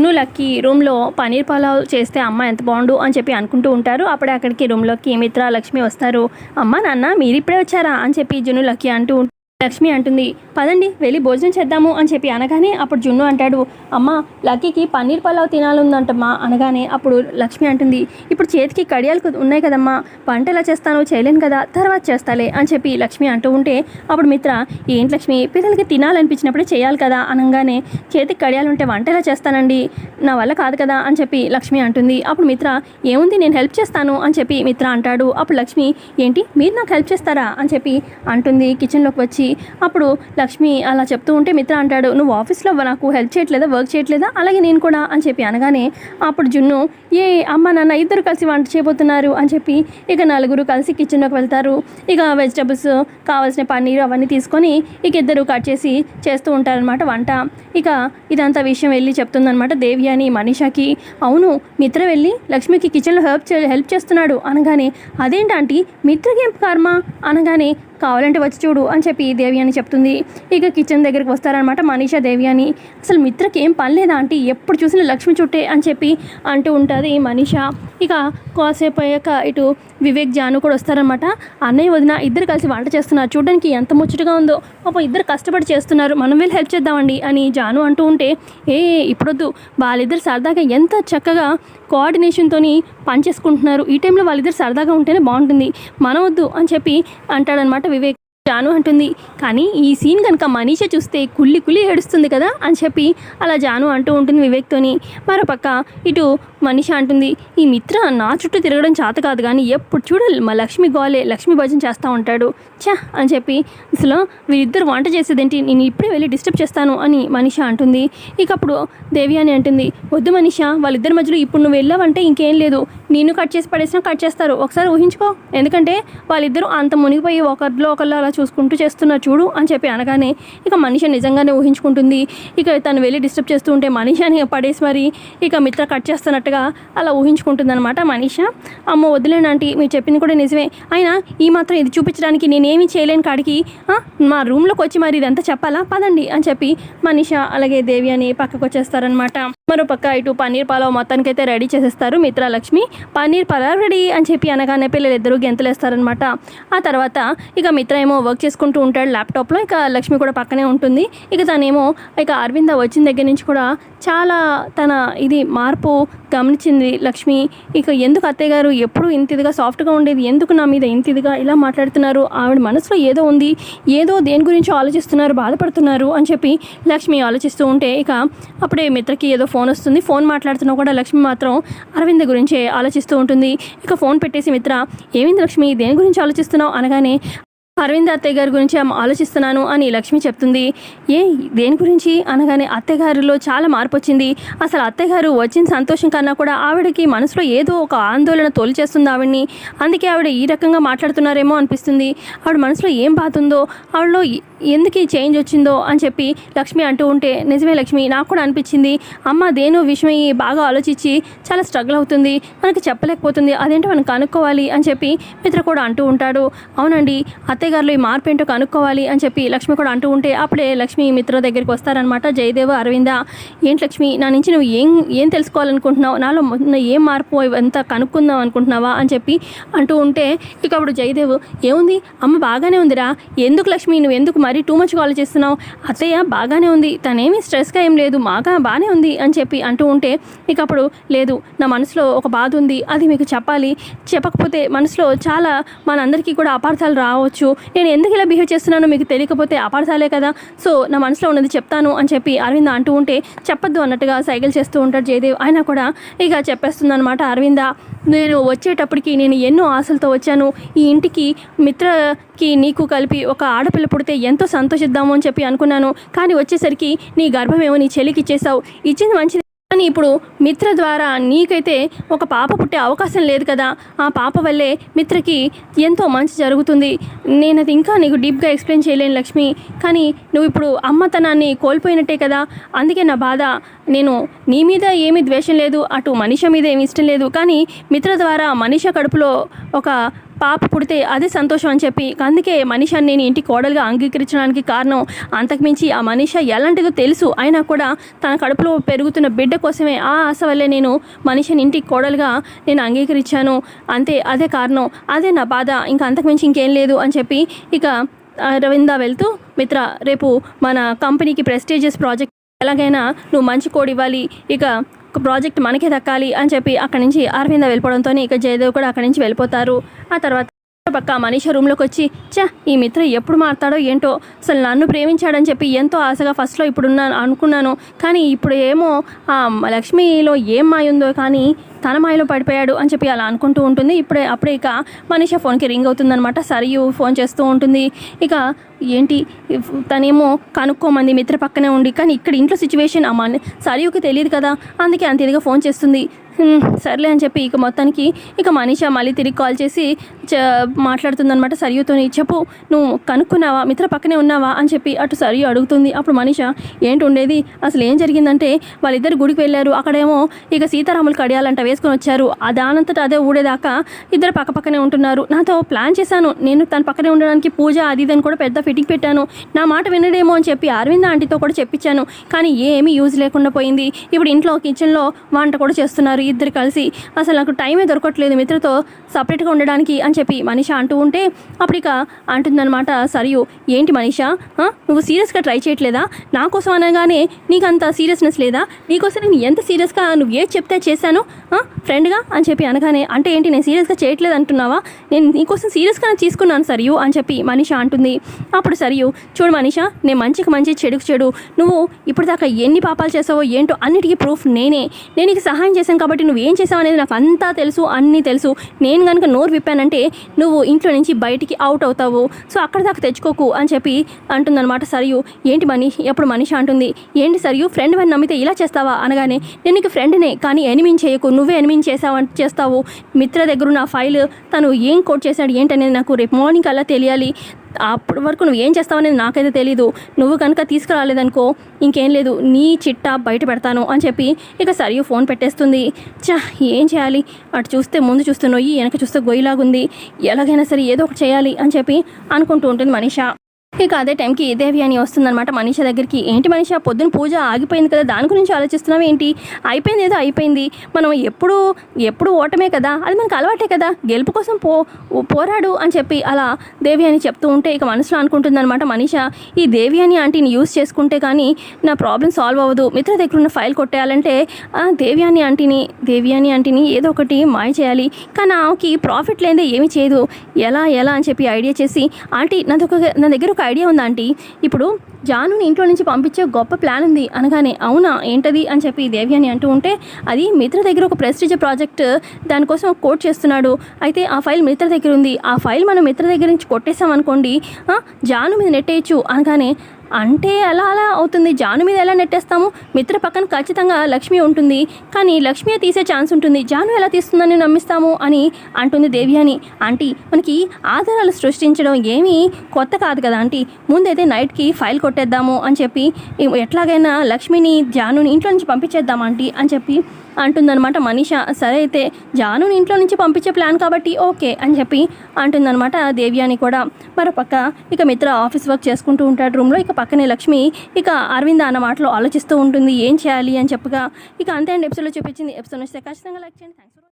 నువ్వు లక్కీ రూమ్లో పనీర్ పలావ్ చేస్తే అమ్మ ఎంత బాగుండు అని చెప్పి అనుకుంటూ ఉంటారు. అప్పుడే అక్కడికి రూమ్లోకి మిత్ర లక్ష్మి వస్తారు. అమ్మ నాన్న మీరు ఇప్పుడే వచ్చారా? అని చెప్పి జును లక్కీ అంటూ లక్ష్మి అంటుంది పదండి వెళ్ళి భోజనం చేద్దాము అని చెప్పి అనగానే అప్పుడు జున్ను అంటాడు అమ్మ లక్కీకి పన్నీర్ పలావ్ తినాలందంటమ్మా అనగానే అప్పుడు లక్ష్మి అంటుంది ఇప్పుడు చేతికి కడియాలు ఉన్నాయి కదమ్మా వంట ఎలా చేస్తానో చేయలేను కదా తర్వాత చేస్తాలే అని చెప్పి లక్ష్మి అంటూ ఉంటే అప్పుడు మిత్ర ఏంటి లక్ష్మి పిల్లలకి తినాలనిపించినప్పుడే చేయాలి కదా అనగానే చేతికి కడియాలు ఉంటే వంట ఎలా చేస్తానండి? నా వల్ల కాదు కదా అని చెప్పి లక్ష్మి అంటుంది అప్పుడు మిత్ర ఏముంది నేను హెల్ప్ చేస్తాను అని చెప్పి మిత్ర అంటాడు అప్పుడు లక్ష్మి ఏంటి మీరు నాకు హెల్ప్ చేస్తారా అని చెప్పి అంటుంది కిచెన్లోకి వచ్చి అప్పుడు లక్ష్మి అలా చెప్తూ ఉంటే మిత్ర అంటాడు నువ్వు ఆఫీస్లో నాకు హెల్ప్ చేయట్లేదా? వర్క్ చేయట్లేదా? అలాగే నేను కూడా అని చెప్పి అనగానే అప్పుడు జున్ను ఏ అమ్మ నాన్న ఇద్దరు కలిసి వంట చేయబోతున్నారు అని చెప్పి ఇక నలుగురు కలిసి కిచెన్లోకి వెళ్తారు. ఇక వెజిటబుల్స్ కావాల్సిన పన్నీరు అవన్నీ తీసుకొని ఇక ఇద్దరు కట్ చేసి చేస్తూ ఉంటారనమాట వంట. ఇక ఇదంతా విషయం వెళ్ళి చెప్తుందనమాట దేవి అని మనీషాకి. అవును మిత్ర వెళ్ళి లక్ష్మికి కిచెన్లో హెల్ప్ చే హెల్ప్ చేస్తున్నాడు అనగానే అదేంటంటే మిత్రకి ఏం కర్మ? అనగానే కావాలంటే వచ్చి చూడు అని చెప్పి దేవి అని చెప్తుంది. ఇక కిచెన్ దగ్గరికి వస్తారనమాట మనీషా దేవి అని. అసలు మిత్రకి ఏం పని లేదా ఆంటీ? ఎప్పుడు చూసినా లక్ష్మి చుట్టే అని చెప్పి అంటూ ఉంటుంది మనీషా. ఇక కాసేపు అయ్యాక ఇటు వివేక్ జాను కూడా వస్తారనమాట అన్నయ్య వదిన ఇద్దరు కలిసి వంట చేస్తున్నారు. చూడడానికి ఎంత ముచ్చటగా ఉందో. పాప ఇద్దరు కష్టపడి చేస్తున్నారు. మనం వెళ్ళి హెల్ప్ చేద్దామండి అని జాను అంటూ ఉంటే ఏ ఇప్పుడొద్దు. వాళ్ళిద్దరు సరదాగా ఎంత చక్కగా కోఆర్డినేషన్తోని పనిచేసుకుంటున్నారు ఈ టైంలో వాళ్ళిద్దరు సరదాగా ఉంటేనే బాగుంటుంది. మనం వద్దు అని చెప్పి అంటాడనమాట వివేక్ జాను అంటుంది. కానీ ఈ సీన్ కనుక మనీష చూస్తే కుళ్ళి కుళ్ళి ఏడుస్తుంది కదా అని చెప్పి అలా జాను అంటూ ఉంటుంది వివేక్తోని. మరోపక్క ఇటు మనీష అంటుంది ఈ మిత్ర నా చుట్టూ తిరగడం చేత కాదు కానీ ఎప్పుడు చూడ మా లక్ష్మి గోలే లక్ష్మి భజన చేస్తూ ఉంటాడు. ఛా! అని చెప్పి అసలు వీరిద్దరు వంట చేసేదేంటి? నేను ఇప్పుడే వెళ్ళి డిస్టర్బ్ చేస్తాను అని మనీష అంటుంది. ఇక అప్పుడు దేవి అని అంటుంది వద్దు మనీష వాళ్ళిద్దరి మధ్యలో ఇప్పుడు నువ్వు వెళ్ళావంటే ఇంకేం లేదు. నేను కట్ చేసి పడేసినా కట్ చేస్తారు. ఒకసారి ఊహించుకో. ఎందుకంటే వాళ్ళిద్దరూ అంత మునిగిపోయి ఒకరిలో ఒకళ్ళు అలా చూసుకుంటూ చేస్తున్నా చూడు అని చెప్పి అనగానే ఇక మనిషి నిజంగానే ఊహించుకుంటుంది. ఇక తను వెళ్ళి డిస్టర్బ్ చేస్తూ ఉంటే మనిషిని పడేసి మరి ఇక మిత్ర కట్ చేస్తున్నట్టుగా అలా ఊహించుకుంటుంది అనమాట మనీష. అమ్మ వదిలేనంటీ మీరు చెప్పింది కూడా నిజమే. అయినా ఈ మాత్రం ఇది చూపించడానికి నేనేమి చేయలేని కాడికి మా రూమ్లోకి వచ్చి మరి ఇదంతా చెప్పాలా? పదండి అని చెప్పి మనీష అలాగే దేవి అని పక్కకు వచ్చేస్తారనమాట మరో పక్క ఇటు పన్నీర్ పలావ్ మొత్తానికైతే రెడీ చేసేస్తారు. మిత్రలక్ష్మి పన్నీర్ పలావ్ రెడీ అని చెప్పి అనగానే పిల్లలిద్దరూ గెంతులేస్తారనమాట ఆ తర్వాత ఇక మిత్ర ఏమో వర్క్ చేసుకుంటూ ఉంటాడు ల్యాప్టాప్లో. ఇక లక్ష్మి కూడా పక్కనే ఉంటుంది. ఇక తనేమో ఇక అరవింద వచ్చిన దగ్గర నుంచి కూడా చాలా తన ఇది మార్పు గమనించింది లక్ష్మి. ఇక ఎందుకు అత్తయ్య గారు ఎప్పుడు ఇంత ఇదిగా సాఫ్ట్గా ఉండేది? ఎందుకు నా మీద ఇంత ఇదిగా ఇలా మాట్లాడుతున్నారు? ఆవిడ మనసులో ఏదో ఉంది. ఏదో దేని గురించి ఆలోచిస్తున్నారు బాధపడుతున్నారు అని చెప్పి లక్ష్మి ఆలోచిస్తూ ఉంటే ఇక అప్పుడే మిత్రకి ఏదో ఫోన్ వస్తుంది. ఫోన్ మాట్లాడుతున్నా కూడా లక్ష్మి మాత్రం అరవింద్ గురించే ఆలోచిస్తూ ఉంటుంది. ఇక ఫోన్ పెట్టేసి మిత్ర ఏమింది లక్ష్మి దేని గురించి ఆలోచిస్తున్నావు? అనగానే అరవింద్ అత్తయ్య గారి గురించి ఆలోచిస్తున్నాను అని లక్ష్మి చెప్తుంది. ఏ దేని గురించి? అనగానే అత్తయ్య గారిలో చాలా మార్పు వచ్చింది. అసలు అత్తయ్య గారు వచ్చిన సంతోషం కన్నా కూడా ఆవిడకి మనసులో ఏదో ఒక ఆందోళన తోలిచేస్తుంది ఆవిడ్ని. అందుకే ఆవిడ ఈ రకంగా మాట్లాడుతున్నారేమో అనిపిస్తుంది. ఆవిడ మనసులో ఏం బాధ ఉందో ఆవిడలో ఎందుకు ఈ చేంజ్ వచ్చిందో అని చెప్పి లక్ష్మి అంటూ ఉంటే నిజమే లక్ష్మి నాకు కూడా అనిపించింది. అమ్మ దేనో విషయం బాగా ఆలోచించి చాలా స్ట్రగుల్ అవుతుంది. మనకి చెప్పలేకపోతుంది. అదేంటో మనం కనుక్కోవాలి అని చెప్పి మిత్ర కూడా అంటూ ఉంటాడు. అవునండి అత్తయ్యగారులో ఈ మార్పు ఏంటో కనుక్కోవాలి అని చెప్పి లక్ష్మి కూడా అంటూ ఉంటే అప్పుడే లక్ష్మి మిత్ర దగ్గరికి వస్తారనమాట జయదేవ్ అరవింద ఏంటి లక్ష్మి నా నుంచి నువ్వు ఏం ఏం తెలుసుకోవాలనుకుంటున్నావు? నాలో మొన్న ఏం మార్పు ఎంత కనుక్కుందాం అనుకుంటున్నావా? అని చెప్పి అంటూ ఉంటే ఇక అప్పుడు జయదేవ్ ఏముంది? అమ్మ బాగానే ఉందిరా. ఎందుకు లక్ష్మి నువ్వు ఎందుకు మరీ టూ మచ్గా ఆలోచిస్తున్నావు అత్తయ్య బాగానే ఉంది. తనేమి స్ట్రెస్గా ఏం లేదు. మాగా బాగానే ఉంది అని చెప్పి అంటూ ఉంటే ఇక అప్పుడు లేదు నా మనసులో ఒక బాధ ఉంది. అది మీకు చెప్పాలి. చెప్పకపోతే మనసులో చాలా మనందరికీ కూడా అపార్థాలు రావచ్చు. నేను ఎందుకు ఇలా బిహేవ్ చేస్తున్నానో మీకు తెలియకపోతే అపార్థాలే కదా. సో నా మనసులో ఉన్నది చెప్తాను అని చెప్పి అరవింద అంటూ ఉంటే చెప్పొద్దు అన్నట్టుగా సైకిల్ చేస్తూ ఉంటాడు జయదేవ్. ఆయన కూడా ఇక చెప్పేస్తుందన్నమాట అరవిందా అరవింద. నేను వచ్చేటప్పటికి నేను ఎన్నో ఆశలతో వచ్చాను. ఈ ఇంటికి మిత్రకి నీకు కలిపి ఒక ఆడపిల్ల పుడితే ఎంతో సంతోషిద్దాము అని చెప్పి అనుకున్నాను. కానీ వచ్చేసరికి నీ గర్భమేమో నీ చెల్లికి ఇచ్చేసావు ఇచ్చింది మంచిది కానీ ఇప్పుడు మిత్ర ద్వారా నీకైతే ఒక పాప పుట్టే అవకాశం లేదు కదా. ఆ పాప వల్లే మిత్రకి ఎంతో మంచి జరుగుతుంది. నేను అది ఇంకా నీకు డీప్గా ఎక్స్ప్లెయిన్ చేయలేను లక్ష్మి. కానీ నువ్వు ఇప్పుడు అమ్మతనాన్ని కోల్పోయినట్టే కదా. అందుకే నా బాధ. నేను నీ మీద ఏమీ ద్వేషం లేదు. అటు మనిష మీద ఏమి ఇష్టం లేదు. కానీ మిత్ర ద్వారా మనిష కడుపులో ఒక పాప పుడితే అదే సంతోషం అని చెప్పి అందుకే మనిష నేను ఇంటి కోడలుగా అంగీకరించడానికి కారణం అంతకుమించి ఆ మనిష ఎలాంటిదో తెలుసు. అయినా కూడా తన కడుపులో పెరుగుతున్న బిడ్డ కోసమే ఆ ఆశ వల్లే నేను మనిషిని ఇంటికి కోడలుగా నేను అంగీకరించాను. అంతే అదే కారణం అదే నా బాధ. ఇంకా అంతకుమించి ఇంకేం లేదు అని చెప్పి ఇక అరవింద వెళ్తూ మిత్ర రేపు మన కంపెనీకి ప్రెస్టీజియస్ ప్రాజెక్ట్ ఎలాగైనా నువ్వు మంచి కోడ్ ఇవ్వాలి. ఇక ప్రాజెక్ట్ మనకే దక్కాలి అని చెప్పి అక్కడి నుంచి అరవింద వెళ్ళిపోవడంతో ఇక జయదేవ్ కూడా అక్కడి నుంచి వెళ్ళిపోతారు. ఆ తర్వాత పక్క మనీష రూమ్లోకి వచ్చి చా ఈ మిత్ర ఎప్పుడు మారుతాడో ఏంటో? అసలు నన్ను ప్రేమించాడని చెప్పి ఎంతో ఆశగా ఫస్ట్లో ఇప్పుడున్నాను అనుకున్నాను. కానీ ఇప్పుడు ఏమో ఆ లక్ష్మిలో ఏం మాయ ఉందో కానీ తన మాయలో పడిపోయాడు అని చెప్పి అలా అనుకుంటూ ఉంటుంది. ఇప్పుడే అప్పుడే ఇక మనీష ఫోన్కి రింగ్ అవుతుందనమాట సరియు ఫోన్ చేస్తూ ఉంటుంది. ఇక ఏంటి తనేమో కనుక్కోమంది మిత్ర పక్కనే ఉండి కానీ ఇక్కడ ఇంట్లో సిచ్యువేషన్ అమ్మ సరియుకి తెలియదు కదా. అందుకే అంత ఇదిగా ఫోన్ చేస్తుంది. సర్లే అని చెప్పి ఇక మొత్తానికి ఇక మనీషా మళ్ళీ తిరిగి కాల్ చేసి చ మాట్లాడుతుందనమాట సరియుతోని. చెప్పు నువ్వు కనుక్కున్నావా? మిత్ర పక్కనే ఉన్నావా? అని చెప్పి అటు సరియు అడుగుతుంది. అప్పుడు మనీష ఏంటి ఉండేది? అసలు ఏం జరిగిందంటే వాళ్ళిద్దరు గుడికి వెళ్ళారు. అక్కడేమో ఇక సీతారాములు కడియాలంట వేసుకొని వచ్చారు. ఆ దానంతటా అదే ఊడేదాకా ఇద్దరు పక్క పక్కనే ఉంటున్నారు. నాతో ప్లాన్ చేశాను. నేను తన పక్కనే ఉండడానికి పూజ అది ఇది అని కూడా పెద్ద ఫిట్టింగ్ పెట్టాను. నా మాట వినడేమో అని చెప్పి అరవింద ఆంటీతో కూడా చెప్పించాను కానీ ఏమీ యూజ్ లేకుండా పోయింది. ఇప్పుడు ఇంట్లో కిచెన్లో వంట కూడా చేస్తున్నారు. ఇద్దరు కలిసి అసలు నాకు టైమే దొరకట్లేదు మిత్రతో సపరేట్గా ఉండడానికి అని చెప్పి మనీష అంటూ ఉంటే అప్పటిక అంటుందన్నమాట సరియు ఏంటి మనిషా? నువ్వు సీరియస్గా ట్రై చేయట్లేదా? నా కోసం అనగానే నీకు అంత సీరియస్నెస్ లేదా? నీకోసం నేను ఎంత సీరియస్గా నువ్వు ఏది చెప్తే చేశాను? ఫ్రెండ్గా? అని చెప్పి అనగానే అంటే ఏంటి నేను సీరియస్గా చేయట్లేదు అంటున్నావా? నేను నీకోసం సీరియస్గా తీసుకున్నాను సరియు అని చెప్పి మనీష అంటుంది. అప్పుడు సరియు చూడు మనిషా నేను మంచికి మంచి చెడుకు చెడు నువ్వు ఇప్పటిదాకా ఎన్ని పాపాలు చేసావో ఏంటో అన్నిటికీ ప్రూఫ్ నేనే. నేను నీకు సహాయం చేశాను కాబట్టి నువ్వు ఏం చేసావు అనేది నాకు అంతా తెలుసు అన్నీ తెలుసు. నేను కనుక నోరు విప్పానంటే నువ్వు ఇంట్లో నుంచి బయటికి అవుట్ అవుతావు. సో అక్కడ దాకా తెచ్చుకోకు అని చెప్పి అంటుందన్నమాట సరియు. ఏంటి మనిషి ఎప్పుడు మనిషి అంటుంది. ఏంటి సరియు? ఫ్రెండ్ అని నమ్మితే ఇలా చేస్తావా? అనగానే నేను నీకు ఫ్రెండ్నే కానీ ఎనిమిన్ చేయకు. నువ్వే ఎనిమిన్ చేసావు చేస్తావు. మిత్ర దగ్గర నా ఫైల్ తను ఏం కోట్ చేశాడు ఏంటనేది నాకు రేపు మార్నింగ్ అలా తెలియాలి. అప్పటి వరకు నువ్వు ఏం చేస్తావనేది నాకైతే తెలీదు. నువ్వు కనుక తీసుకురాలేదనుకో ఇంకేం లేదు. నీ చిట్టా బయట పెడతాను అని చెప్పి ఇక సరియు ఫోన్ పెట్టేస్తుంది. చా ఏం చేయాలి? అటు చూస్తే ముందు చూస్తే నొయ్యి వెనక చూస్తే గొయ్యిలాగుంది. ఎలాగైనా సరే ఏదో ఒకటి చేయాలి అని చెప్పి అనుకుంటూ ఉంటుంది మనీషా. ఇక అదే టైంకి ఏదేవి అని వస్తుందన్నమాట. మనీష దగ్గరికి ఏంటి మనీష పొద్దున పూజ ఆగిపోయింది కదా దాని గురించి ఆలోచిస్తున్నావు ఏంటి? అయిపోయింది ఏదో అయిపోయింది. మనం ఎప్పుడు ఎప్పుడు ఓటమే కదా అది మనకు అలవాటే కదా. గెలుపు కోసం పో పోరాడు అని చెప్పి అలా దేవి అని చెప్తూ ఉంటే ఇక మనసులో అనుకుంటుందన్నమాట. మనీష ఈ దేవి అని ఆంటీని యూస్ చేసుకుంటే కానీ నా ప్రాబ్లం సాల్వ్ అవ్వదు. మిత్ర దగ్గర ఉన్న ఫైల్ కొట్టేయాలంటే ఆ దేవి అని ఆంటీని దేవి అని ఆంటీని ఏదో ఒకటి మాయ చేయాలి. కానీ ఆమెకి ప్రాఫిట్ లేదే ఏమీ చేయదు. ఎలా ఎలా అని చెప్పి ఐడియా చేసి ఆంటీ నాది ఒక నా దగ్గర ఒక ఐడియా ఉంది ఆంటీ? ఇప్పుడు జానుని ఇంట్లో నుంచి పంపించే గొప్ప ప్లాన్ ఉంది. అనగానే అవునా? ఏంటది? అని చెప్పి దేవి అని అంటూ ఉంటే అది మిత్ర దగ్గర ఒక ప్రెస్టీజ్ ప్రాజెక్ట్ దానికోసం ఒక కోట్ చేస్తున్నాడు. అయితే ఆ ఫైల్ మిత్ర దగ్గర ఉంది. ఆ ఫైల్ మనం మిత్ర దగ్గర నుంచి కొట్టేసాం అనుకోండి జాను మీద నెట్టేయచ్చు. అనగానే అంటే అలా అలా అవుతుంది. జాను మీద ఎలా నెట్టేస్తాము? మిత్ర పక్కన ఖచ్చితంగా లక్ష్మి ఉంటుంది. కానీ లక్ష్మి తీసే ఛాన్స్ ఉంటుంది. జాను ఎలా తీస్తుందని నమ్మిస్తాము అని అంటుంది దేవి అని ఆంటీ మనకి ఆధారాలు సృష్టించడం ఏమీ కొత్త కాదు కదా ఆంటీ. ముందైతే నైట్కి ఫైల్ కొట్టేద్దాము అని చెప్పి ఎట్లాగైనా లక్ష్మిని జానుని ఇంట్లో నుంచి పంపించేద్దాం ఆంటీ అని చెప్పి అంటుందన్నమాట మనీష సరే అయితే జానుని ఇంట్లో నుంచి పంపించే ప్లాన్ కాబట్టి ఓకే అని చెప్పి అంటుందన్నమాట దేవ్యాని కూడా. మరోపక్క ఇక మిత్ర ఆఫీస్ వర్క్ చేసుకుంటూ ఉంటాడు రూమ్లో. ఇక పక్కనే లక్ష్మి ఇక అరవింద అన్న మాటలో ఆలోచిస్తూ ఉంటుంది ఏం చేయాలి? అని చెప్పగా ఇక అంతే అండి ఎపిసోడ్లో చూపించింది. ఎపిసోడ్ వస్తే ఖచ్చితంగా లైక్ చేయండి. థ్యాంక్స్